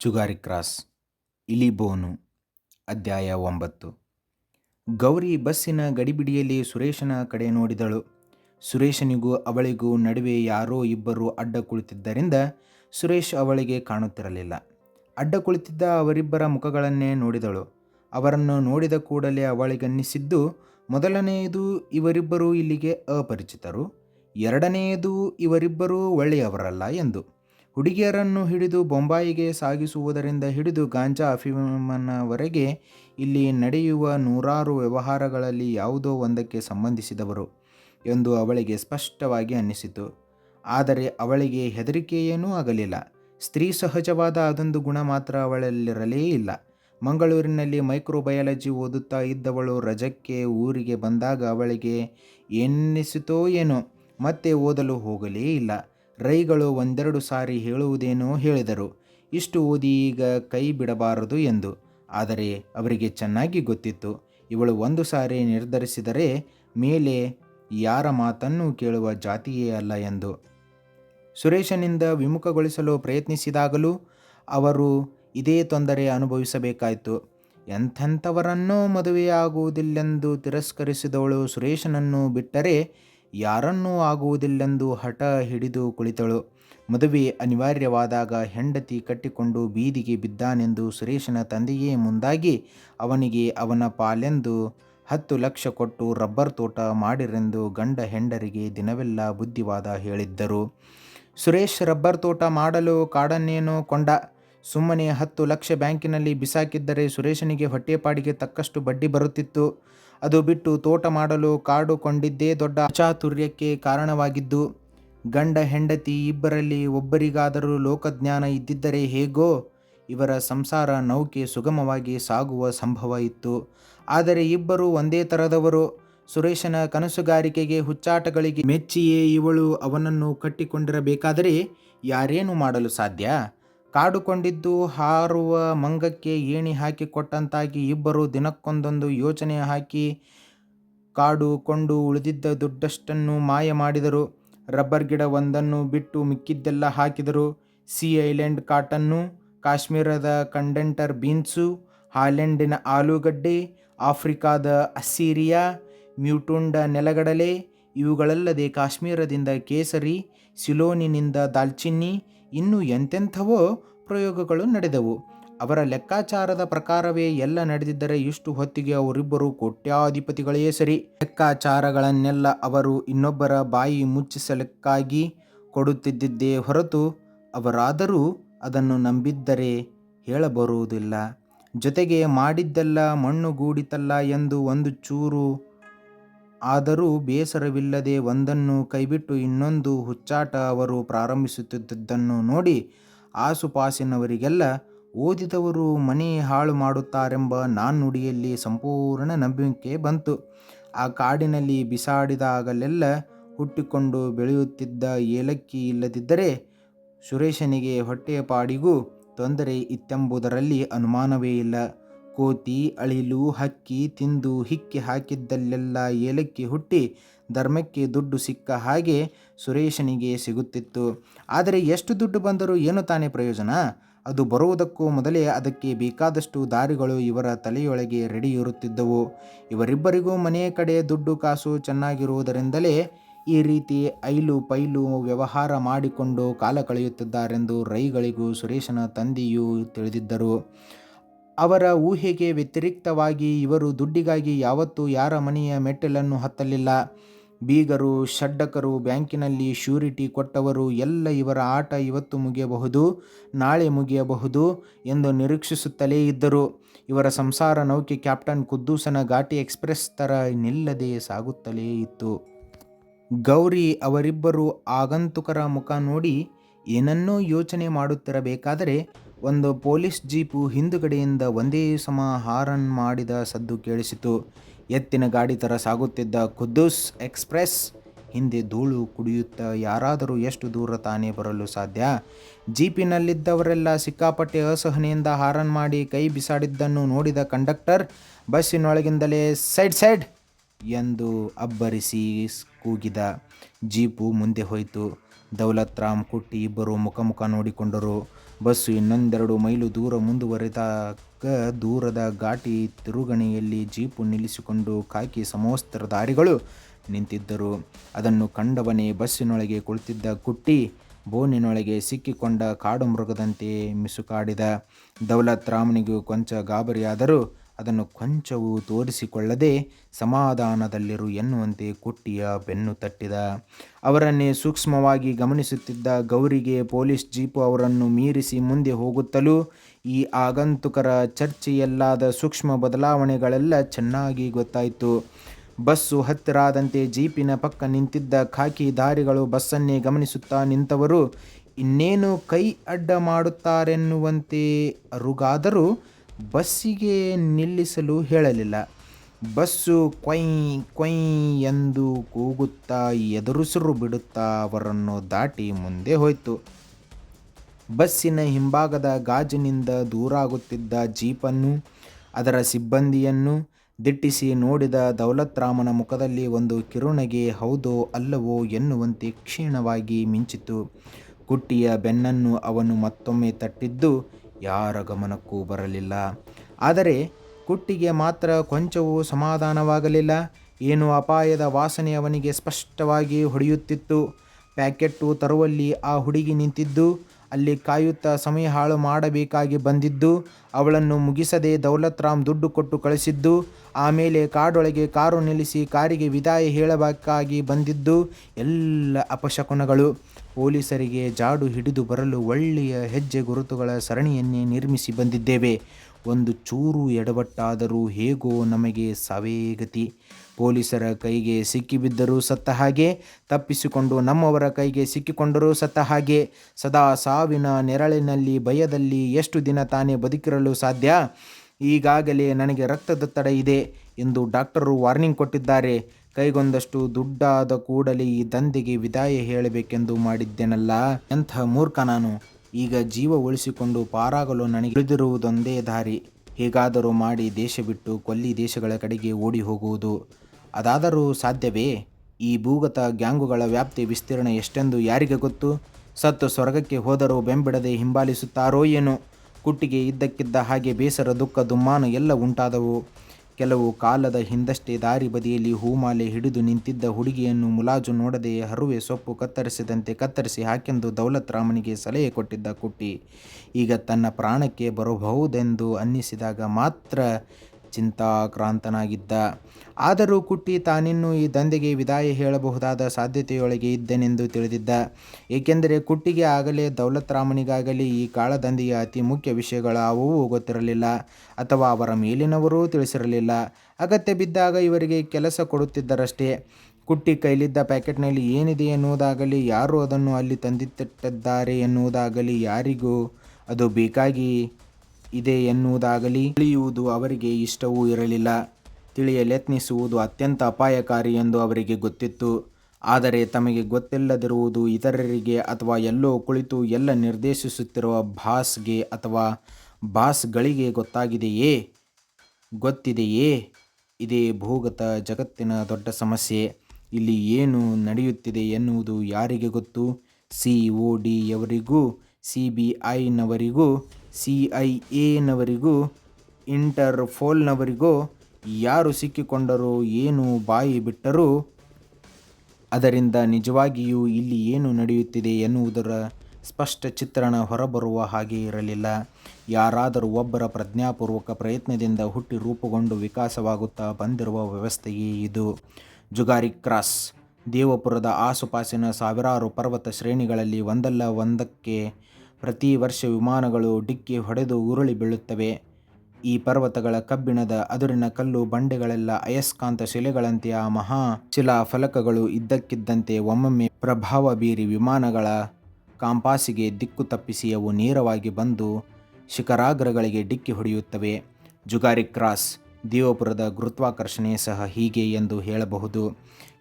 ಚುಗಾರಿ cross, ಇಲಿಬೋನು, ಅಧ್ಯಾಯ ಒಂಬತ್ತು. ಗೌರಿ ಬಸ್ಸಿನ ಗಡಿಬಿಡಿಯಲ್ಲಿ ಸುರೇಶನ ಕಡೆ ನೋಡಿದಳು. ಸುರೇಶನಿಗೂ ಅವಳಿಗೂ ನಡುವೆ ಯಾರೋ ಇಬ್ಬರು ಅಡ್ಡ ಕುಳಿತಿದ್ದರಿಂದ ಸುರೇಶ್ ಅವಳಿಗೆ ಕಾಣುತ್ತಿರಲಿಲ್ಲ. ಅಡ್ಡ ಕುಳಿತಿದ್ದ ಅವರಿಬ್ಬರ ಮುಖಗಳನ್ನೇ ನೋಡಿದಳು. ಅವರನ್ನು ನೋಡಿದ ಕೂಡಲೇ ಅವಳಿಗನ್ನಿಸಿದ್ದು, ಮೊದಲನೆಯದು ಇವರಿಬ್ಬರು ಇಲ್ಲಿಗೆ ಅಪರಿಚಿತರು, ಎರಡನೆಯದು ಇವರಿಬ್ಬರೂ ಒಳ್ಳೆಯವರಲ್ಲ ಎಂದು. ಹುಡುಗಿಯರನ್ನು ಹಿಡಿದು ಬೊಂಬಾಯಿಗೆ ಸಾಗಿಸುವುದರಿಂದ ಹಿಡಿದು ಗಾಂಜಾ ಅಫಿಮನವರೆಗೆ ಇಲ್ಲಿ ನಡೆಯುವ ನೂರಾರು ವ್ಯವಹಾರಗಳಲ್ಲಿ ಯಾವುದೋ ಒಂದಕ್ಕೆ ಸಂಬಂಧಿಸಿದವರು ಎಂದು ಅವಳಿಗೆ ಸ್ಪಷ್ಟವಾಗಿ ಅನ್ನಿಸಿತು. ಆದರೆ ಅವಳಿಗೆ ಹೆದರಿಕೆಯೇನೂ ಆಗಲಿಲ್ಲ. ಸ್ತ್ರೀ ಸಹಜವಾದ ಅದೊಂದು ಗುಣ ಮಾತ್ರ ಅವಳಲ್ಲಿರಲೇ ಇಲ್ಲ. ಮಂಗಳೂರಿನಲ್ಲಿ ಮೈಕ್ರೋಬಯಾಲಜಿ ಓದುತ್ತಾ ಇದ್ದವಳು ರಜಕ್ಕೆ ಊರಿಗೆ ಬಂದಾಗ ಅವಳಿಗೆ ಏನೆನಿಸಿತೋ ಏನೋ, ಮತ್ತೆ ಓದಲು ಹೋಗಲೇ ಇಲ್ಲ. ರೈಗಳು ಒಂದೆರಡು ಸಾರಿ ಹೇಳುವುದೇನೋ ಹೇಳಿದರು. ಇಷ್ಟು ಓದಿ ಈಗ ಕೈ ಬಿಡಬಾರದು ಎಂದು. ಆದರೆ ಅವರಿಗೆ ಚೆನ್ನಾಗಿ ಗೊತ್ತಿತ್ತು. ಇವಳು ಒಂದು ಸಾರಿ ನಿರ್ಧರಿಸಿದರೆ ಮೇಲೆ ಯಾರ ಮಾತನ್ನು ಕೇಳುವ ಜಾತಿಯೇ ಅಲ್ಲ ಎಂದು. ಸುರೇಶನಿಂದ ವಿಮುಖಗೊಳಿಸಲು ಪ್ರಯತ್ನಿಸಿದಾಗಲೂ ಅವರು ಇದೇ ತೊಂದರೆ ಅನುಭವಿಸಬೇಕಾಯಿತು. ಎಂಥೆಂಥವರನ್ನೂ ಮದುವೆಯಾಗುವುದಿಲ್ಲೆಂದು ತಿರಸ್ಕರಿಸಿದವಳು ಸುರೇಶನನ್ನು ಬಿಟ್ಟರೆ ಯಾರನ್ನೂ ಆಗುವುದಿಲ್ಲೆಂದು ಹಠ ಹಿಡಿದು ಕುಳಿತಳು. ಮದುವೆ ಅನಿವಾರ್ಯವಾದಾಗ ಹೆಂಡತಿ ಕಟ್ಟಿಕೊಂಡು ಬೀದಿಗೆ ಬಿದ್ದಾನೆಂದು ಸುರೇಶನ ತಂದೆಯೇ ಮುಂದಾಗಿ, ಅವನಿಗೆ ಅವನ ಪಾಲೆಂದು ಹತ್ತು ಲಕ್ಷ ಕೊಟ್ಟು ರಬ್ಬರ್ ತೋಟ ಮಾಡಿರೆಂದು ಗಂಡ ಹೆಂಡರಿಗೆ ದಿನವೆಲ್ಲ ಬುದ್ಧಿವಾದ ಹೇಳಿದ್ದರು. ಸುರೇಶ್, ರಬ್ಬರ್ ತೋಟ ಮಾಡಲು ಕಾಡನ್ನೇನೋ ಕೊಂಡ. ಸುಮ್ಮನೆ ಹತ್ತು ಲಕ್ಷ ಬ್ಯಾಂಕಿನಲ್ಲಿ ಬಿಸಾಕಿದ್ದರೆ ಸುರೇಶನಿಗೆ ಹೊಟ್ಟೆಪಾಡಿಗೆ ತಕ್ಕಷ್ಟು ಬಡ್ಡಿ ಬರುತ್ತಿತ್ತು. ಅದು ಬಿಟ್ಟು ತೋಟ ಮಾಡಲು ಕಾಡು ಕೊಂಡಿದ್ದೇ ದೊಡ್ಡ ಅಚಾತುರ್ಯಕ್ಕೆ ಕಾರಣವಾಗಿದ್ದು, ಗಂಡ, ಹೆಂಡತಿ ಇಬ್ಬರಲ್ಲಿ ಒಬ್ಬರಿಗಾದರೂ ಲೋಕಜ್ಞಾನ ಇದ್ದಿದ್ದರೆ ಹೇಗೋ ಇವರ ಸಂಸಾರ ನೌಕೆ ಸುಗಮವಾಗಿ ಸಾಗುವ ಸಂಭವ ಇತ್ತು. ಆದರೆ ಇಬ್ಬರು ಒಂದೇ ಥರದವರು ಸುರೇಶನ ಕನಸುಗಾರಿಕೆಗೆ ಹುಚ್ಚಾಟಗಳಿಗೆ ಮೆಚ್ಚಿಯೇ ಇವಳು ಅವನನ್ನು ಕಟ್ಟಿಕೊಂಡಿರಬೇಕಾದರೆ ಯಾರೇನು ಮಾಡಲು ಸಾಧ್ಯ? ಕಾಡುಕೊಂಡಿದ್ದು ಹಾರುವ ಮಂಗಕ್ಕೆ ಏಣಿ ಹಾಕಿ ಕೊಟ್ಟಂತಾಗಿ ಇಬ್ಬರು ದಿನಕ್ಕೊಂದೊಂದು ಯೋಚನೆ ಹಾಕಿ ಕಾಡು ಕೊಂಡು ಉಳಿದಿದ್ದ ದುಡ್ಡಷ್ಟನ್ನು ಮಾಯ ಮಾಡಿದರು. ರಬ್ಬರ್ ಗಿಡ ಒಂದನ್ನು ಬಿಟ್ಟು ಮಿಕ್ಕಿದ್ದೆಲ್ಲ ಹಾಕಿದರು. ಸಿ ಐಲ್ಯಾಂಡ್ ಕಾಟನ್ನು, ಕಾಶ್ಮೀರದ ಕಂಡೆಂಟರ್ ಬೀನ್ಸು, ಹಾಲೆಂಡಿನ ಆಲೂಗಡ್ಡೆ, ಆಫ್ರಿಕಾದ ಅಸ್ಸೀರಿಯಾ, ಮ್ಯೂಟುಂಡ ನೆಲಗಡಲೆ, ಇವುಗಳಲ್ಲದೆ ಕಾಶ್ಮೀರದಿಂದ ಕೇಸರಿ, ಸಿಲೋನಿನಿಂದ ದಾಲ್ಚಿನ್ನಿ ಇನ್ನೂ ಎಂತೆಂಥವೋ ಪ್ರಯೋಗಗಳು ನಡೆದವು. ಅವರ ಲೆಕ್ಕಾಚಾರದ ಪ್ರಕಾರವೇ ಎಲ್ಲ ನಡೆದಿದ್ದರೆ ಇಷ್ಟು ಹೊತ್ತಿಗೆ ಅವರಿಬ್ಬರು ಕೋಟ್ಯಾಧಿಪತಿಗಳೇ ಸರಿ. ಲೆಕ್ಕಾಚಾರಗಳನ್ನೆಲ್ಲ ಅವರು ಇನ್ನೊಬ್ಬರ ಬಾಯಿ ಮುಚ್ಚಿಸಲಿಕ್ಕಾಗಿ ಕೊಡುತ್ತಿದ್ದೇ ಹೊರತು ಅವರಾದರೂ ಅದನ್ನು ನಂಬಿದ್ದರೆ ಹೇಳಬರುವುದಿಲ್ಲ. ಜೊತೆಗೆ ಮಾಡಿದ್ದೆಲ್ಲ ಮಣ್ಣುಗೂಡಿತಲ್ಲ ಎಂದು ಒಂದು ಚೂರು ಆದರೂ ಬೇಸರವಿಲ್ಲದೆ ಒಂದನ್ನು ಕೈಬಿಟ್ಟು ಇನ್ನೊಂದು ಹುಚ್ಚಾಟ ಅವರು ಪ್ರಾರಂಭಿಸುತ್ತಿದ್ದುದನ್ನು ನೋಡಿ ಆಸುಪಾಸಿನವರಿಗೆಲ್ಲ, ಓದಿದವರು ಮನೆ ಹಾಳು ಮಾಡುತ್ತಾರೆಂಬ ನಾಣ್ಣುಡಿಯಲ್ಲಿ ಸಂಪೂರ್ಣ ನಂಬಿಕೆ ಬಂತು. ಆ ಕಾಡಿನಲ್ಲಿ ಬಿಸಾಡಿದಾಗಲೆಲ್ಲ ಹುಟ್ಟಿಕೊಂಡು ಬೆಳೆಯುತ್ತಿದ್ದ ಏಲಕ್ಕಿ ಇಲ್ಲದಿದ್ದರೆ ಸುರೇಶನಿಗೆ ಹೊಟ್ಟೆಯ ಪಾಡಿಗೂ ತೊಂದರೆ ಇತ್ತೆಂಬುದರಲ್ಲಿ ಅನುಮಾನವೇ ಇಲ್ಲ. ಕೋತಿ, ಅಳಿಲು, ಹಕ್ಕಿ ತಿಂದು ಹಿಕ್ಕಿ ಹಾಕಿದ್ದಲ್ಲೆಲ್ಲ ಏಲಕ್ಕಿ ಹುಟ್ಟಿ ಧರ್ಮಕ್ಕೆ ದುಡ್ಡು ಸಿಕ್ಕ ಹಾಗೆ ಸುರೇಶನಿಗೆ ಸಿಗುತ್ತಿತ್ತು. ಆದರೆ ಎಷ್ಟು ದುಡ್ಡು ಬಂದರೂ ಏನು ತಾನೇ ಪ್ರಯೋಜನ? ಅದು ಬರುವುದಕ್ಕೂ ಮೊದಲೇ ಅದಕ್ಕೆ ಬೇಕಾದಷ್ಟು ದಾರಿಗಳು ಇವರ ತಲೆಯೊಳಗೆ ರೆಡಿ ಇರುತ್ತಿದ್ದವು ಇವರಿಬ್ಬರಿಗೂ ಮನೆಯ ಕಡೆ ದುಡ್ಡು ಕಾಸು ಚೆನ್ನಾಗಿರುವುದರಿಂದಲೇ ಈ ರೀತಿ ಐಲು ಪೈಲು ವ್ಯವಹಾರ ಮಾಡಿಕೊಂಡು ಕಾಲ ಕಳೆಯುತ್ತಿದ್ದಾರೆಂದು ರೈಗಳಿಗೂ ಸುರೇಶನ ತಂದೆಯೂ ತಿಳಿದಿದ್ದರು. ಅವರ ಊಹೆಗೆ ವ್ಯತಿರಿಕ್ತವಾಗಿ ಇವರು ದುಡ್ಡಿಗಾಗಿ ಯಾವತ್ತೂ ಯಾರ ಮನೆಯ ಮೆಟ್ಟಿಲನ್ನು ಹತ್ತಲಿಲ್ಲ. ಬೀಗರು, ಷಡ್ಡಕರು, ಬ್ಯಾಂಕಿನಲ್ಲಿ ಶ್ಯೂರಿಟಿ ಕೊಟ್ಟವರು ಎಲ್ಲ ಇವರ ಆಟ ಇವತ್ತು ಮುಗಿಯಬಹುದು, ನಾಳೆ ಮುಗಿಯಬಹುದು ಎಂದು ನಿರೀಕ್ಷಿಸುತ್ತಲೇ ಇದ್ದರು. ಇವರ ಸಂಸಾರ ನೌಕೆ ಕ್ಯಾಪ್ಟನ್ ಕುದ್ದೂಸನ ಘಾಟಿ ಎಕ್ಸ್ಪ್ರೆಸ್ ಥರ ನಿಲ್ಲದೆ ಸಾಗುತ್ತಲೇ ಇತ್ತು. ಗೌರಿ ಅವರಿಬ್ಬರು ಆಗಂತುಕರ ಮುಖ ನೋಡಿ ಏನನ್ನೋ ಯೋಚನೆ ಮಾಡುತ್ತಿರಬೇಕಾದರೆ ಒಂದು ಪೊಲೀಸ್ ಜೀಪು ಹಿಂದುಗಡೆಯಿಂದ ಒಂದೇ ಸಮ ಹಾರನ್ ಮಾಡಿದ ಸದ್ದು ಕೇಳಿಸಿತು. ಎತ್ತಿನ ಗಾಡಿ ಥರ ಸಾಗುತ್ತಿದ್ದ ಖುದ್ದೂಸ್ ಎಕ್ಸ್ಪ್ರೆಸ್ ಹಿಂದೆ ಧೂಳು ಕುಡಿಯುತ್ತಾ ಯಾರಾದರೂ ಎಷ್ಟು ದೂರ ತಾನೇ ಬರಲು ಸಾಧ್ಯ? ಜೀಪಿನಲ್ಲಿದ್ದವರೆಲ್ಲ ಸಿಕ್ಕಾಪಟ್ಟೆ ಅಸಹನೆಯಿಂದ ಹಾರನ್ ಮಾಡಿ ಕೈ ಬಿಸಾಡಿದ್ದನ್ನು ನೋಡಿದ ಕಂಡಕ್ಟರ್, ಬಸ್ಸಿನೊಳಗಿಂದಲೇ ಸೈಡ್ ಸೈಡ್ ಎಂದು ಅಬ್ಬರಿಸಿ ಕೂಗಿದ. ಜೀಪು ಮುಂದೆ ಹೋಯಿತು. ದೌಲತ್ ರಾಮ್ ಕುಟ್ಟಿ ಇಬ್ಬರು ಮುಖ ನೋಡಿಕೊಂಡರು. ಬಸ್ಸು ಇನ್ನೊಂದೆರಡು ಮೈಲು ದೂರ ಮುಂದುವರೆದಾಗ ದೂರದ ಘಾಟಿ ತಿರುಗಣೆಯಲ್ಲಿ ಜೀಪು ನಿಲ್ಲಿಸಿಕೊಂಡು ಕಾಕಿ ಸಮವಸ್ತ್ರಧಾರಿಗಳು ನಿಂತಿದ್ದರು. ಅದನ್ನು ಕಂಡವನೇ ಬಸ್ಸಿನೊಳಗೆ ಕುಳಿತಿದ್ದ ಕುಟ್ಟಿ ಬೋನಿನೊಳಗೆ ಸಿಕ್ಕಿಕೊಂಡ ಕಾಡು ಮೃಗದಂತೆ ಮಿಸುಕಾಡಿದ. ದೌಲತ್ ರಾಮನಿಗೂ ಕೊಂಚ ಗಾಬರಿಯಾದರೂ ಅದನ್ನು ಕೊಂಚವೂ ತೋರಿಸಿಕೊಳ್ಳದೆ ಸಮಾಧಾನದಲ್ಲಿರು ಎನ್ನುವಂತೆ ಕುಟ್ಟಿಯ ಬೆನ್ನು ತಟ್ಟಿದ. ಅವರನ್ನೇ ಸೂಕ್ಷ್ಮವಾಗಿ ಗಮನಿಸುತ್ತಿದ್ದ ಗೌರಿಗೆ ಪೊಲೀಸ್ ಜೀಪು ಅವರನ್ನು ಮೀರಿಸಿ ಮುಂದೆ ಹೋಗುತ್ತಲೂ, ಈ ಆಗಂತುಕರ ಚರ್ಚೆಯಲ್ಲಾದ ಸೂಕ್ಷ್ಮ ಬದಲಾವಣೆಗಳೆಲ್ಲ ಚೆನ್ನಾಗಿ ಗೊತ್ತಾಯಿತು. ಬಸ್ಸು ಹತ್ತಿರಾದಂತೆ ಜೀಪಿನ ಪಕ್ಕ ನಿಂತಿದ್ದ ಖಾಕಿ ದಾರಿಗಳು ಬಸ್ಸನ್ನೇ ಗಮನಿಸುತ್ತಾ ನಿಂತವರು, ಇನ್ನೇನು ಕೈ ಅಡ್ಡ ಮಾಡುತ್ತಾರೆನ್ನುವಂತೆ ಅರುಗಾದರೂ ಬಸ್ಸಿಗೆ ನಿಲ್ಲಿಸಲು ಹೇಳಲಿಲ್ಲ. ಬಸ್ಸು ಕೊಯ್ ಕೊಯ್ ಎಂದು ಕೂಗುತ್ತಾ ಎದುರುಸಿರು ಬಿಡುತ್ತಾ ಅವರನ್ನು ದಾಟಿ ಮುಂದೆ ಹೋಯಿತು. ಬಸ್ಸಿನ ಹಿಂಭಾಗದ ಗಾಜಿನಿಂದ ದೂರಾಗುತ್ತಿದ್ದ ಜೀಪನ್ನು, ಅದರ ಸಿಬ್ಬಂದಿಯನ್ನು ದಿಟ್ಟಿಸಿ ನೋಡಿದ ದೌಲತ್ರಾಮನ ಮುಖದಲ್ಲಿ ಒಂದು ಕಿರುಣಗೆ ಹೌದೋ ಅಲ್ಲವೋ ಎನ್ನುವಂತೆ ಕ್ಷೀಣವಾಗಿ ಮಿಂಚಿತು. ಕುಟ್ಟಿಯ ಬೆನ್ನನ್ನು ಅವನು ಮತ್ತೊಮ್ಮೆ ತಟ್ಟಿದ್ದು ಯಾರ ಗಮನಕ್ಕೂ ಬರಲಿಲ್ಲ. ಆದರೆ ಕುಟ್ಟಿಗೆ ಮಾತ್ರ ಕೊಂಚವೂ ಸಮಾಧಾನವಾಗಲಿಲ್ಲ. ಏನು ಅಪಾಯದ ವಾಸನೆ ಅವನಿಗೆ ಸ್ಪಷ್ಟವಾಗಿ ಹೊಡೆಯುತ್ತಿತ್ತು. ಪ್ಯಾಕೆಟ್ಟು ತರುವಲ್ಲಿ ಆ ಹುಡುಗಿ ನಿಂತಿದ್ದು, ಅಲ್ಲಿ ಕಾಯುತ್ತಾ ಸಮಯ ಹಾಳು ಮಾಡಬೇಕಾಗಿ ಬಂದಿದ್ದು, ಅವಳನ್ನು ಮುಗಿಸದೆ ದೌಲತ್ ರಾಮ್ ದುಡ್ಡು ಕೊಟ್ಟು ಕಳಿಸಿದ್ದು, ಆಮೇಲೆ ಕಾಡೊಳಗೆ ಕಾರು ನಿಲ್ಲಿಸಿ ಕಾರಿಗೆ ವಿದಾಯ ಹೇಳಬೇಕಾಗಿ ಬಂದಿದ್ದು, ಎಲ್ಲ ಅಪಶಕುನಗಳು. ಪೊಲೀಸರಿಗೆ ಜಾಡು ಹಿಡಿದು ಬರಲು ಒಳ್ಳೆಯ ಹೆಜ್ಜೆ ಗುರುತುಗಳ ಸರಣಿಯನ್ನೇ ನಿರ್ಮಿಸಿ ಬಂದಿದ್ದೇವೆ. ಒಂದು ಚೂರು ಎಡವಟ್ಟಾದರೂ ಹೇಗೋ ನಮಗೆ ಸವೇಗತಿ ಪೊಲೀಸರ ಕೈಗೆ ಸಿಕ್ಕಿಬಿದ್ದರೂ ಸತ್ತ ಹಾಗೆ, ತಪ್ಪಿಸಿಕೊಂಡು ನಮ್ಮವರ ಕೈಗೆ ಸಿಕ್ಕಿಕೊಂಡರೂ ಸತ್ತ ಹಾಗೆ. ಸದಾ ಸಾವಿನ ನೆರಳಿನಲ್ಲಿ ಭಯದಲ್ಲಿ ಎಷ್ಟು ದಿನ ತಾನೇ ಬದುಕಿರಲು ಸಾಧ್ಯ? ಈಗಾಗಲೇ ನನಗೆ ರಕ್ತದೊತ್ತಡ ಇದೆ ಎಂದು ಡಾಕ್ಟರು ವಾರ್ನಿಂಗ್ ಕೊಟ್ಟಿದ್ದಾರೆ. ಕೈಗೊಂದಷ್ಟು ದುಡ್ಡಾದ ಕೂಡಲೇ ಈ ದಂಧೆಗೆ ವಿದಾಯ ಹೇಳಬೇಕೆಂದು ಮಾಡಿದ್ದೆನಲ್ಲ? ಎಂಥ ಮೂರ್ಖ ನಾನು. ಈಗ ಜೀವ ಉಳಿಸಿಕೊಂಡು ಪಾರಾಗಲು ನನಗೆ ಉಳಿದಿರುವುದೊಂದೇ ದಾರಿ. ಹೇಗಾದರೂ ಮಾಡಿ ದೇಶ ಬಿಟ್ಟು ಕೊಲ್ಲಿ ದೇಶಗಳ ಕಡೆಗೆ ಓಡಿ ಹೋಗುವುದು. ಅದಾದರೂ ಸಾಧ್ಯವೇ? ಈ ಭೂಗತ ಗ್ಯಾಂಗುಗಳ ವ್ಯಾಪ್ತಿ ವಿಸ್ತೀರ್ಣ ಎಷ್ಟೆಂದು ಯಾರಿಗೆ ಗೊತ್ತು? ಸತ್ತು ಸ್ವರ್ಗಕ್ಕೆ ಹೋದರೂ ಬೆಂಬಿಡದೆ ಹಿಂಬಾಲಿಸುತ್ತಾರೋ ಏನು? ಕುಟ್ಟಿಗೆ ಇದ್ದಕ್ಕಿದ್ದ ಹಾಗೆ ಬೇಸರ, ದುಃಖ, ದುಮ್ಮಾನ ಎಲ್ಲ ಉಂಟಾದವು. ಕೆಲವು ಕಾಲದ ಹಿಂದಷ್ಟೇ ದಾರಿ ಬದಿಯಲ್ಲಿ ಹೂಮಾಲೆ ಹಿಡಿದು ನಿಂತಿದ್ದ ಹುಡುಗಿಯನ್ನು ಮುಲಾಜು ನೋಡದೆಯೇ ಹರುವೆ ಸೊಪ್ಪು ಕತ್ತರಿಸಿದಂತೆ ಕತ್ತರಿಸಿ ಹಾಕೆಂದು ದೌಲತ್ ರಾಮನಿಗೆ ಸಲಹೆ ಕೊಟ್ಟಿದ್ದ ಕುಟ್ಟಿ. ಈಗ ತನ್ನ ಪ್ರಾಣಕ್ಕೆ ಬರಬಹುದೆಂದು ಅನ್ನಿಸಿದಾಗ ಮಾತ್ರ ಚಿಂತಾಕ್ರಾಂತನಾಗಿದ್ದ. ಆದರೂ ಕುಟ್ಟಿ ತಾನಿನ್ನೂ ಈ ದಂಧೆಗೆ ವಿದಾಯ ಹೇಳಬಹುದಾದ ಸಾಧ್ಯತೆಯೊಳಗೆ ಇದ್ದನೆಂದು ತಿಳಿದಿದ್ದ. ಏಕೆಂದರೆ ಕುಟ್ಟಿಗೆ ಆಗಲೇ ದೌಲತ್ ರಾಮನಿಗಾಗಲಿ ಈ ಕಾಳದಂಧೆಯ ಅತಿ ಮುಖ್ಯ ವಿಷಯಗಳಾವೂ ಗೊತ್ತಿರಲಿಲ್ಲ. ಅಥವಾ ಅವರ ಮೇಲಿನವರೂ ತಿಳಿಸಿರಲಿಲ್ಲ. ಅಗತ್ಯ ಬಿದ್ದಾಗ ಇವರಿಗೆ ಕೆಲಸ ಕೊಡುತ್ತಿದ್ದರಷ್ಟೇ. ಕುಟ್ಟಿ ಕೈಲಿದ್ದ ಪ್ಯಾಕೆಟ್ನಲ್ಲಿ ಏನಿದೆ ಎನ್ನುವುದಾಗಲಿ, ಯಾರು ಅದನ್ನು ಅಲ್ಲಿ ತಂದಿಟ್ಟಿದ್ದಾರೆ ಎನ್ನುವುದಾಗಲಿ, ಯಾರಿಗೂ ಅದು ಬೇಕಾಗಿ ಇದೆ ಎನ್ನುವುದಾಗಲಿ, ತಿಳಿಯುವುದು ಅವರಿಗೆ ಇಷ್ಟವೂ ಇರಲಿಲ್ಲ. ತಿಳಿಯಲೆತ್ನಿಸುವುದು ಅತ್ಯಂತ ಅಪಾಯಕಾರಿ ಎಂದು ಅವರಿಗೆ ಗೊತ್ತಿತ್ತು. ಆದರೆ ತಮಗೆ ಗೊತ್ತಿಲ್ಲದಿರುವುದು ಇತರರಿಗೆ ಅಥವಾ ಎಲ್ಲೋ ಕುಳಿತು ಎಲ್ಲ ನಿರ್ದೇಶಿಸುತ್ತಿರುವ ಭಾಸ್ಗೆ ಅಥವಾ ಭಾಸ್ಗಳಿಗೆ ಗೊತ್ತಾಗಿದೆಯೇ? ಗೊತ್ತಿದೆಯೇ? ಇದೇ ಭೂಗತ ಜಗತ್ತಿನ ದೊಡ್ಡ ಸಮಸ್ಯೆ. ಇಲ್ಲಿ ಏನು ನಡೆಯುತ್ತಿದೆ ಎನ್ನುವುದು ಯಾರಿಗೆ ಗೊತ್ತು? ಸಿ ಒ ಡಿಯವರಿಗೂ ಸಿ ಬಿ ಐನವರಿಗೂ ಸಿ ಐ ಎನವರಿಗೂ ಇಂಟರ್ಫೋಲ್ನವರಿಗೂ ಯಾರು ಸಿಕ್ಕಿಕೊಂಡರೂ ಏನು ಬಾಯಿ ಬಿಟ್ಟರೂ ಅದರಿಂದ ನಿಜವಾಗಿಯೂ ಇಲ್ಲಿ ಏನು ನಡೆಯುತ್ತಿದೆ ಎನ್ನುವುದರ ಸ್ಪಷ್ಟ ಚಿತ್ರಣ ಹೊರಬರುವ ಹಾಗೆ ಇರಲಿಲ್ಲ. ಯಾರಾದರೂ ಒಬ್ಬರ ಪ್ರಜ್ಞಾಪೂರ್ವಕ ಪ್ರಯತ್ನದಿಂದ ಹುಟ್ಟಿ ರೂಪುಗೊಂಡು ವಿಕಾಸವಾಗುತ್ತಾ ಬಂದಿರುವ ವ್ಯವಸ್ಥೆಯೇ ಇದು. ಜುಗಾರಿ ಕ್ರಾಸ್, ದೇವಪುರದ ಆಸುಪಾಸಿನ ಸಾವಿರಾರು ಪರ್ವತ ಶ್ರೇಣಿಗಳಲ್ಲಿ ಒಂದಲ್ಲ ಒಂದಕ್ಕೆ ಪ್ರತಿ ವರ್ಷ ವಿಮಾನಗಳು ಡಿಕ್ಕಿ ಹೊಡೆದು ಉರುಳಿ ಬೀಳುತ್ತವೆ. ಈ ಪರ್ವತಗಳ ಕಬ್ಬಿಣದ ಅದುರಿನ ಕಲ್ಲು ಬಂಡೆಗಳೆಲ್ಲ ಅಯಸ್ಕಾಂತ ಶಿಲೆಗಳಂತೆ ಆ ಮಹಾ ಶಿಲಾ ಫಲಕಗಳು ಇದ್ದಕ್ಕಿದ್ದಂತೆ ಒಮ್ಮೊಮ್ಮೆ ಪ್ರಭಾವ ಬೀರಿ ವಿಮಾನಗಳ ಕಾಂಪಾಸಿಗೆ ದಿಕ್ಕು ತಪ್ಪಿಸಿ ಅವು ನೇರವಾಗಿ ಬಂದು ಶಿಖರಾಗ್ರಗಳಿಗೆ ಡಿಕ್ಕಿ ಹೊಡೆಯುತ್ತವೆ. ಜುಗಾರಿ ಕ್ರಾಸ್ ದೇವಪುರದ ಗುರುತ್ವಾಕರ್ಷಣೆ ಸಹ ಹೀಗೆ ಎಂದು ಹೇಳಬಹುದು.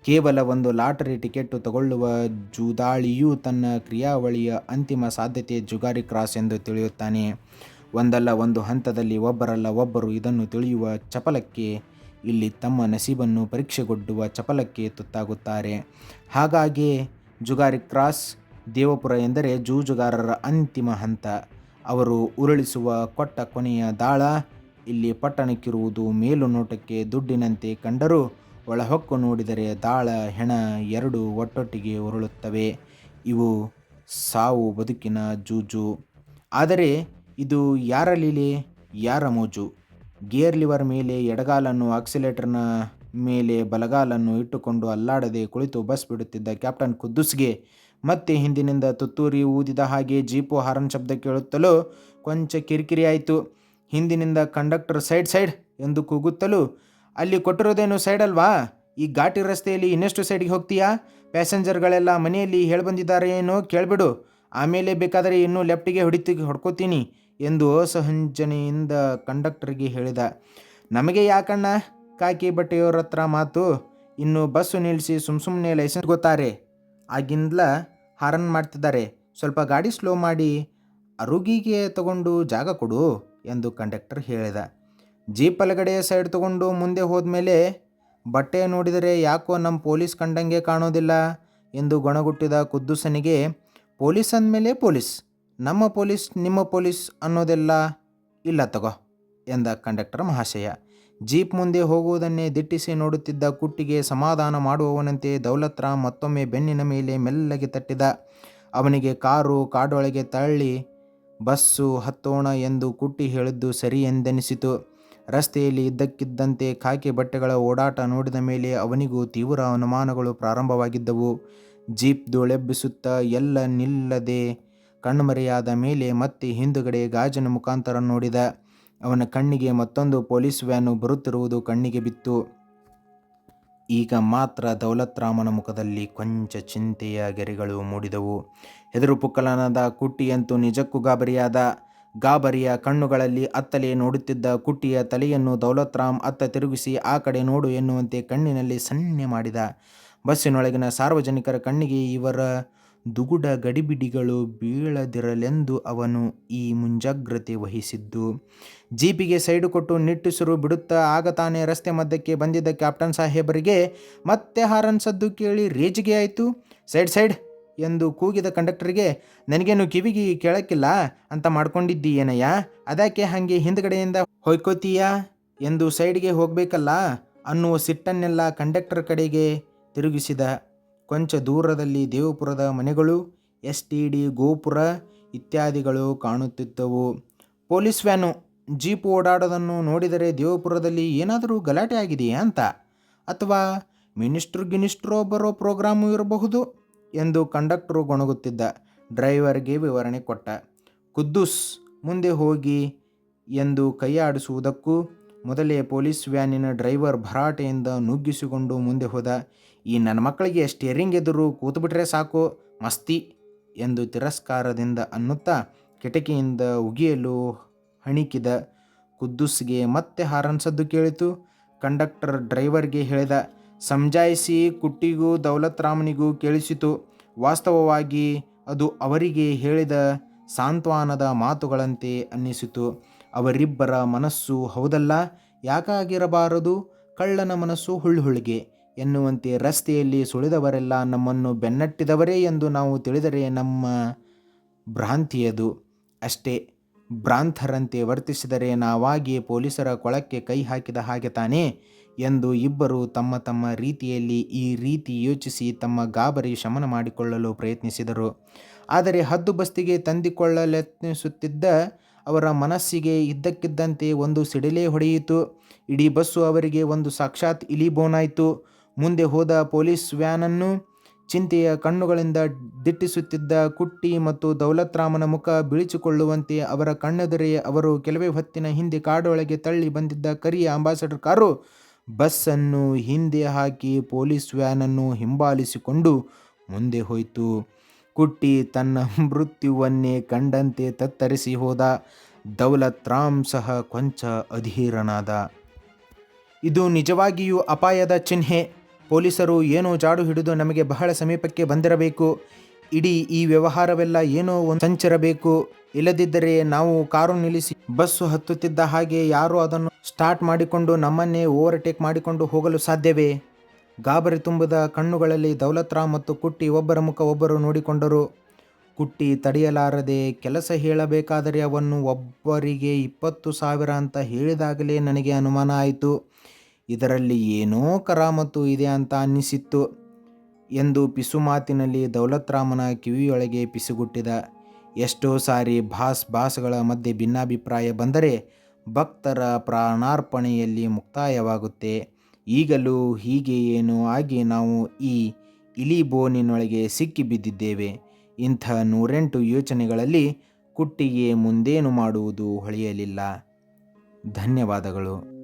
ಕೇವಲ ಒಂದು ಲಾಟರಿ ಟಿಕೆಟ್ ತಗೊಳ್ಳುವ ಜೂದಾಳಿಯೂ ತನ್ನ ಕ್ರಿಯಾವಳಿಯ ಅಂತಿಮ ಸಾಧ್ಯತೆ ಜುಗಾರಿ ಕ್ರಾಸ್ ಎಂದು ತಿಳಿಯುತ್ತಾನೆ. ಒಂದಲ್ಲ ಒಂದು ಹಂತದಲ್ಲಿ ಒಬ್ಬರಲ್ಲ ಒಬ್ಬರು ಇದನ್ನು ತಿಳಿಯುವ ಚಪಲಕ್ಕೆ ಇಲ್ಲಿ ತಮ್ಮ ನಸೀಬನ್ನು ಪರೀಕ್ಷೆಗೊಡ್ಡುವ ಚಪಲಕ್ಕೆ ತುತ್ತಾಗುತ್ತಾರೆ. ಹಾಗಾಗಿ ಜುಗಾರಿ ಕ್ರಾಸ್ ದೇವಪುರ ಎಂದರೆ ಜೂಜುಗಾರರ ಅಂತಿಮ ಹಂತ. ಅವರು ಉರುಳಿಸುವ ಕೊಟ್ಟ ಕೊನೆಯ ದಾಳ. ಇಲ್ಲಿ ಪಟ್ಟಣಕ್ಕಿರುವುದು ಮೇಲುನೋಟಕ್ಕೆ ದುಡ್ಡಿನಂತೆ ಕಂಡರೂ ಒಳಹೊಕ್ಕು ನೋಡಿದರೆ ದಾಳ, ಹೆಣ ಎರಡು ಒಟ್ಟೊಟ್ಟಿಗೆ ಉರುಳುತ್ತವೆ. ಇವು ಸಾವು, ಬದುಕಿನ ಜೂಜು. ಆದರೆ ಇದು ಯಾರ ಲೀಲೆ? ಯಾರ ಮೋಜು? ಗೇರ್ ಲಿವರ್ ಮೇಲೆ ಎಡಗಾಲನ್ನು, ಆಕ್ಸಿಲೇಟರ್ನ ಮೇಲೆ ಬಲಗಾಲನ್ನು ಇಟ್ಟುಕೊಂಡು ಅಲ್ಲಾಡದೆ ಕುಳಿತು ಬಸ್ ಬಿಡುತ್ತಿದ್ದ ಕ್ಯಾಪ್ಟನ್ ಖುದ್ದುಸ್ಗೆ ಮತ್ತೆ ಹಿಂದಿನಿಂದ ತುತ್ತೂರಿ ಊದಿದ ಹಾಗೆ ಜೀಪು ಹಾರನ್ ಶಬ್ದ ಕೇಳುತ್ತಲೂ ಕೊಂಚ ಕಿರಿಕಿರಿ ಆಯಿತು ಹಿಂದಿನಿಂದ ಕಂಡಕ್ಟರ್ ಸೈಡ್ ಸೈಡ್ ಎಂದು ಕೂಗುತ್ತಲೂ ಅಲ್ಲಿ ಕೊಟ್ಟಿರೋದೇನು ಸೈಡ್ ಅಲ್ವಾ? ಈ ಘಾಟಿ ರಸ್ತೆಯಲ್ಲಿ ಇನ್ನೆಷ್ಟು ಸೈಡ್ಗೆ ಹೋಗ್ತೀಯಾ? ಪ್ಯಾಸೆಂಜರ್ಗಳೆಲ್ಲ ಮನೆಯಲ್ಲಿ ಹೇಳ್ಬಂದಿದ್ದಾರೆ ಏನೋ? ಕೇಳಿಬಿಡು. ಆಮೇಲೆ ಬೇಕಾದರೆ ಇನ್ನೂ ಲೆಫ್ಟಿಗೆ ಹೊಡಿತಿ ಹೊಡ್ಕೋತೀನಿ ಎಂದು ಅಸಹಂಜನೆಯಿಂದ ಕಂಡಕ್ಟರ್ಗೆ ಹೇಳಿದ. ನಮಗೆ ಯಾಕಣ್ಣ? ಕಾಕಿ ಬಟ್ಟೆಯವ್ರ ಹತ್ರ ಮಾತು. ಇನ್ನು ಬಸ್ಸು ನಿಲ್ಲಿಸಿ ಸುಮ್ಮ ಸುಮ್ಮನೆ ಲೈಸೆನ್ಸ್ ಗೊತ್ತಾರೆ ಆಗಿಂದ್ಲ ಹಾರನ್ ಮಾಡ್ತಿದ್ದಾರೆ. ಸ್ವಲ್ಪ ಗಾಡಿ ಸ್ಲೋ ಮಾಡಿ ಅರುಗಿಗೆ ತಗೊಂಡು ಜಾಗ ಕೊಡು ಎಂದು ಕಂಡಕ್ಟರ್ ಹೇಳಿದ. ಜೀಪ್ ಒಳಗಡೆ ಸೈಡ್ ತಗೊಂಡು ಮುಂದೆ ಹೋದ್ಮೇಲೆ ಬಟ್ಟೆ ನೋಡಿದರೆ ಯಾಕೋ ನಮ್ಮ ಪೊಲೀಸ್ ಕಂಡಂಗೆ ಕಾಣೋದಿಲ್ಲ ಎಂದು ಗೊಣಗುಟ್ಟಿದ ಕುದ್ದುಸನಿಗೆ, ಪೊಲೀಸ್ ಅಂದಮೇಲೆ ಪೊಲೀಸ್. ನಮ್ಮ ಪೊಲೀಸ್ ನಿಮ್ಮ ಪೊಲೀಸ್ ಅನ್ನೋದೆಲ್ಲ ಇಲ್ಲ ತಗೋ, ಎಂದ ಕಂಡಕ್ಟರ್ ಮಹಾಶಯ. ಜೀಪ್ ಮುಂದೆ ಹೋಗುವುದನ್ನೇ ದಿಟ್ಟಿಸಿ ನೋಡುತ್ತಿದ್ದ ಕುಟ್ಟಿಗೆ ಸಮಾಧಾನ ಮಾಡುವವನಂತೆ ದೌಲತ್ ರಾಮ್ ಮತ್ತೊಮ್ಮೆ ಬೆನ್ನಿನ ಮೇಲೆ ಮೆಲ್ಲಗೆ ತಟ್ಟಿದ. ಅವನಿಗೆ ಕಾರು ಕಾಡೊಳಗೆ ತಳ್ಳಿ, ಬಸ್ಸು ಹತ್ತೋಣ ಎಂದು ಕುಟ್ಟಿ ಹೇಳಿದ್ದು ಸರಿ ಎಂದೆನಿಸಿತು. ರಸ್ತೆಯಲ್ಲಿ ಇದ್ದಕ್ಕಿದ್ದಂತೆ ಖಾಕಿ ಬಟ್ಟೆಗಳ ಓಡಾಟ ನೋಡಿದ ಮೇಲೆ ಅವನಿಗೂ ತೀವ್ರ ಅನುಮಾನಗಳು ಪ್ರಾರಂಭವಾಗಿದ್ದವು. ಜೀಪ್ ದೊಳೆಬ್ಬಿಸುತ್ತಾ ಎಲ್ಲ ನಿಲ್ಲದೆ ಕಣ್ಮರೆಯಾದ ಮೇಲೆ ಮತ್ತೆ ಹಿಂದುಗಡೆ ಗಾಜಿನ ಮುಖಾಂತರ ನೋಡಿದ. ಅವನ ಕಣ್ಣಿಗೆ ಮತ್ತೊಂದು ಪೊಲೀಸ್ ವ್ಯಾನು ಬರುತ್ತಿರುವುದು ಕಣ್ಣಿಗೆ ಬಿತ್ತು. ಈಗ ಮಾತ್ರ ದೌಲತ್ ರಾಮನ ಮುಖದಲ್ಲಿ ಕೊಂಚ ಚಿಂತೆಯ ಗೆರೆಗಳು ಮೂಡಿದವು. ಹೆದರು ಪುಕ್ಕಲನದ ಕುಟ್ಟಿಯಂತೂ ನಿಜಕ್ಕೂ ಗಾಬರಿಯಾದ. ಗಾಬರಿಯ ಕಣ್ಣುಗಳಲ್ಲಿ ಅತ್ತಲೇ ನೋಡುತ್ತಿದ್ದ ಕುಟ್ಟಿಯ ತಲೆಯನ್ನು ದೌಲತ್ರಾಮ್ ಅತ್ತ ತಿರುಗಿಸಿ, ಆ ಕಡೆ ನೋಡು ಎನ್ನುವಂತೆ ಕಣ್ಣಿನಲ್ಲಿ ಸನ್ನೆ ಮಾಡಿದ. ಬಸ್ಸಿನೊಳಗಿನ ಸಾರ್ವಜನಿಕರ ಕಣ್ಣಿಗೆ ಇವರ ದುಗುಡ ಗಡಿಬಿಡಿಗಳು ಬೀಳದಿರಲೆಂದು ಅವನು ಈ ಮುಂಜಾಗ್ರತೆ ವಹಿಸಿದ್ದು. ಜೀಪಿಗೆ ಸೈಡು ಕೊಟ್ಟು ನಿಟ್ಟುಸಿರು ಬಿಡುತ್ತಾ ಆಗ ತಾನೇ ರಸ್ತೆ ಮಧ್ಯಕ್ಕೆ ಬಂದಿದ್ದ ಕ್ಯಾಪ್ಟನ್ ಸಾಹೇಬರಿಗೆ, ಮತ್ತೆ ಹಾರನ್ ಸದ್ದು ಕೇಳಿ ರೇಜಿಗೆ ಆಯಿತು. Side side. ಎಂದು ಕೂಗಿದ ಕಂಡಕ್ಟರ್ಗೆ, ನನಗೇನು ಕಿವಿಗೆ ಕೇಳಕ್ಕಿಲ್ಲ ಅಂತ ಮಾಡ್ಕೊಂಡಿದ್ದಿ ಏನಯ್ಯ ಅದಕ್ಕೆ ಹಾಗೆ ಹಿಂದ್ಗಡೆಯಿಂದ ಹೊಯ್ಕೋತೀಯಾ? ಎಂದು ಸೈಡ್ಗೆ ಹೋಗಬೇಕಲ್ಲ? ಅನ್ನುವ ಸಿಟ್ಟನ್ನೆಲ್ಲ ಕಂಡಕ್ಟರ್ ಕಡೆಗೆ ತಿರುಗಿಸಿದ ಕೊಂಚ ದೂರದಲ್ಲಿ ದೇವಪುರದ ಮನೆಗಳು, ಎಸ್ ಟಿ ಡಿ ಗೋಪುರ ಇತ್ಯಾದಿಗಳು ಕಾಣುತ್ತಿದ್ದವು. ಪೊಲೀಸ್ ವ್ಯಾನು ಜೀಪ್ ಓಡಾಡೋದನ್ನು ನೋಡಿದರೆ ದೇವಪುರದಲ್ಲಿ ಏನಾದರೂ ಗಲಾಟೆ ಆಗಿದೆಯಾ ಅಂತ? ಅಥವಾ ಮಿನಿಸ್ಟ್ರು ಗಿನಿಸ್ಟ್ರೋ ಬರೋ ಪ್ರೋಗ್ರಾಮು ಇರಬಹುದು? ಎಂದು ಕಂಡಕ್ಟರು ಗೊಣಗುತ್ತಿದ್ದ ಡ್ರೈವರ್ಗೆ ವಿವರಣೆ ಕೊಟ್ಟ. ಕುದ್ದುಸ್, ಮುಂದೆ ಹೋಗಿ ಎಂದು ಕೈಯಾಡಿಸುವುದಕ್ಕೂ ಮೊದಲೇ ಪೊಲೀಸ್ ವ್ಯಾನಿನ ಡ್ರೈವರ್ ಭರಾಟೆಯಿಂದ ನುಗ್ಗಿಸಿಕೊಂಡು ಮುಂದೆ ಹೋದ. ಈ ನನ್ನ ಮಕ್ಕಳಿಗೆ ಸ್ಟೇರಿಂಗ್ ಎದುರು ಕೂತುಬಿಟ್ರೆ ಸಾಕು, ಮಸ್ತಿ ಎಂದು ತಿರಸ್ಕಾರದಿಂದ ಅನ್ನುತ್ತಾ ಕಿಟಕಿಯಿಂದ ಉಗಿಯಲು ಹಣಿಕಿದ ಕುದ್ದೂಸ್ಗೆ ಮತ್ತೆ ಹಾರನ್ ಸದ್ದು ಕೇಳಿತು. ಕಂಡಕ್ಟರ್ ಡ್ರೈವರ್ಗೆ ಹೇಳಿದ ಸಮಜಾಯಿಸಿ ಕುಟ್ಟಿಗೂ ದೌಲತ್ರಾಮನಿಗೂ ಕೇಳಿಸಿತು. ವಾಸ್ತವವಾಗಿ ಅದು ಅವರಿಗೆ ಹೇಳಿದ ಸಾಂತ್ವನದ ಮಾತುಗಳಂತೆ ಅನ್ನಿಸಿತು. ಅವರಿಬ್ಬರ ಮನಸ್ಸು ಹೌದಲ್ಲ? ಯಾಕಾಗಿರಬಾರದು? ಕಳ್ಳನ ಮನಸ್ಸು ಹುಳ್ಳುಹುಳಿಗೆ ಎನ್ನುವಂತೆ ರಸ್ತೆಯಲ್ಲಿ ಸುಳಿದವರೆಲ್ಲ ನಮ್ಮನ್ನು ಬೆನ್ನಟ್ಟಿದವರೇ ಎಂದು ನಾವು ತಿಳಿದರೆ ನಮ್ಮ ಭ್ರಾಂತಿಯದು. ಅಷ್ಟೇ, ಭ್ರಾಂತರಂತೆ ವರ್ತಿಸಿದರೆ ನಾವಾಗಿ ಪೊಲೀಸರ ಕೊಳಕ್ಕೆ ಕೈ ಹಾಕಿದ ಹಾಗೆ ತಾನೇ? ಎಂದು ಇಬ್ಬರು ತಮ್ಮ ತಮ್ಮ ರೀತಿಯಲ್ಲಿ ಈ ರೀತಿ ಯೋಚಿಸಿ ತಮ್ಮ ಗಾಬರಿ ಶಮನ ಮಾಡಿಕೊಳ್ಳಲು ಪ್ರಯತ್ನಿಸಿದರು. ಆದರೆ ಹದ್ದು ಬಸ್ತಿಗೆ ತಂದಿಕೊಳ್ಳಲೆತ್ನಿಸುತ್ತಿದ್ದ ಅವರ ಮನಸ್ಸಿಗೆ ಇದ್ದಕ್ಕಿದ್ದಂತೆ ಒಂದು ಸಿಡಿಲೇ ಹೊಡೆಯಿತು. ಇಡೀ ಬಸ್ಸು ಅವರಿಗೆ ಒಂದು ಸಾಕ್ಷಾತ್ ಇಲಿಬೋನಾಯಿತು. ಮುಂದೆ ಹೋದ ಪೊಲೀಸ್ ವ್ಯಾನನ್ನು ಚಿಂತೆಯ ಕಣ್ಣುಗಳಿಂದ ದಿಟ್ಟಿಸುತ್ತಿದ್ದ ಕುಟ್ಟಿ ಮತ್ತು ದೌಲತ್ರಾಮನ ಮುಖ ಬಿಳಿಚಿಕೊಳ್ಳುವಂತೆ ಅವರ ಕಣ್ಣೆದುರೇ ಅವರು ಕೆಲವೇ ಹೊತ್ತಿನ ಹಿಂದೆ ಕಾಡೊಳಗೆ ತಳ್ಳಿ ಬಂದಿದ್ದ ಕರಿಯ ಅಂಬಾಸಡರ್ ಕಾರು ಬಸ್ಸನ್ನು ಹಿಂದೆ ಹಾಕಿ ಪೊಲೀಸ್ ವ್ಯಾನನ್ನು ಹಿಂಬಾಲಿಸಿಕೊಂಡು ಮುಂದೆ ಹೋಯಿತು. ಕುಟ್ಟಿ ತನ್ನ ಮೃತ್ಯುವನ್ನೇ ಕಂಡಂತೆ ತತ್ತರಿಸಿ ಹೋದ ದೌಲತ್ ರಾಮ್ ಸಹ ಕೊಂಚ ಅಧೀರನಾದ. ಇದು ನಿಜವಾಗಿಯೂ ಅಪಾಯದ ಚಿಹ್ನೆ. ಪೊಲೀಸರು ಏನೋ ಜಾಡು ಹಿಡಿದು ನಮಗೆ ಬಹಳ ಸಮೀಪಕ್ಕೆ ಬಂದಿರಬೇಕು. ಇಡೀ ಈ ವ್ಯವಹಾರವೆಲ್ಲ ಏನೋ ಒಂದು ಸಂಚರಬೇಕು. ಇಲ್ಲದಿದ್ದರೆ ನಾವು ಕಾರು ನಿಲ್ಲಿಸಿ ಬಸ್ಸು ಹತ್ತುತ್ತಿದ್ದ ಹಾಗೆ ಯಾರು ಅದನ್ನು ಸ್ಟಾರ್ಟ್ ಮಾಡಿಕೊಂಡು ನಮ್ಮನ್ನೇ ಓವರ್ಟೇಕ್ ಮಾಡಿಕೊಂಡು ಹೋಗಲು ಸಾಧ್ಯವೇ? ಗಾಬರಿ ತುಂಬಿದ ಕಣ್ಣುಗಳಲ್ಲಿ ದೌಲತ್ ರಾಮ್ ಮತ್ತು ಕುಟ್ಟಿ ಒಬ್ಬರ ಮುಖ ಒಬ್ಬರು ನೋಡಿಕೊಂಡರು. ಕುಟ್ಟಿ ತಡೆಯಲಾರದೆ ಕೆಲಸ ಹೇಳಬೇಕಾದರೆ ಅವನ್ನು ಒಬ್ಬರಿಗೆ ಇಪ್ಪತ್ತು ಸಾವಿರ ಅಂತ ಹೇಳಿದಾಗಲೇ ನನಗೆ ಅನುಮಾನ ಆಯಿತು. ಇದರಲ್ಲಿ ಏನೋ ಕರಾಮತ್ತು ಇದೆ ಅಂತ ಅನ್ನಿಸಿತ್ತು. ಎಂದು ಪಿಸುಮಾತಿನಲ್ಲಿ ದೌಲತ್ ರಾಮನ ಕಿವಿಯೊಳಗೆ ಪಿಸುಗುಟ್ಟಿದ. ಎಷ್ಟೋ ಸಾರಿ ಭಾಸ್ ಭಾಸ್ಗಳ ಮಧ್ಯೆ ಭಿನ್ನಾಭಿಪ್ರಾಯ ಬಂದರೆ ಭಕ್ತರ ಪ್ರಾಣಾರ್ಪಣೆಯಲ್ಲಿ ಮುಕ್ತಾಯವಾಗುತ್ತೆ. ಈಗಲೂ ಹೀಗೆ ಏನೋ ಆಗಿ ನಾವು ಈ ಇಲಿಬೋನಿನೊಳಗೆ ಸಿಕ್ಕಿ ಬಿದ್ದಿದ್ದೇವೆ. ಇಂಥ ನೂರೆಂಟು ಯೋಚನೆಗಳಲ್ಲಿ ಕುಟ್ಟಿಗೆ ಮುಂದೇನು ಮಾಡುವುದು ಹೊಳೆಯಲಿಲ್ಲ. ಧನ್ಯವಾದಗಳು.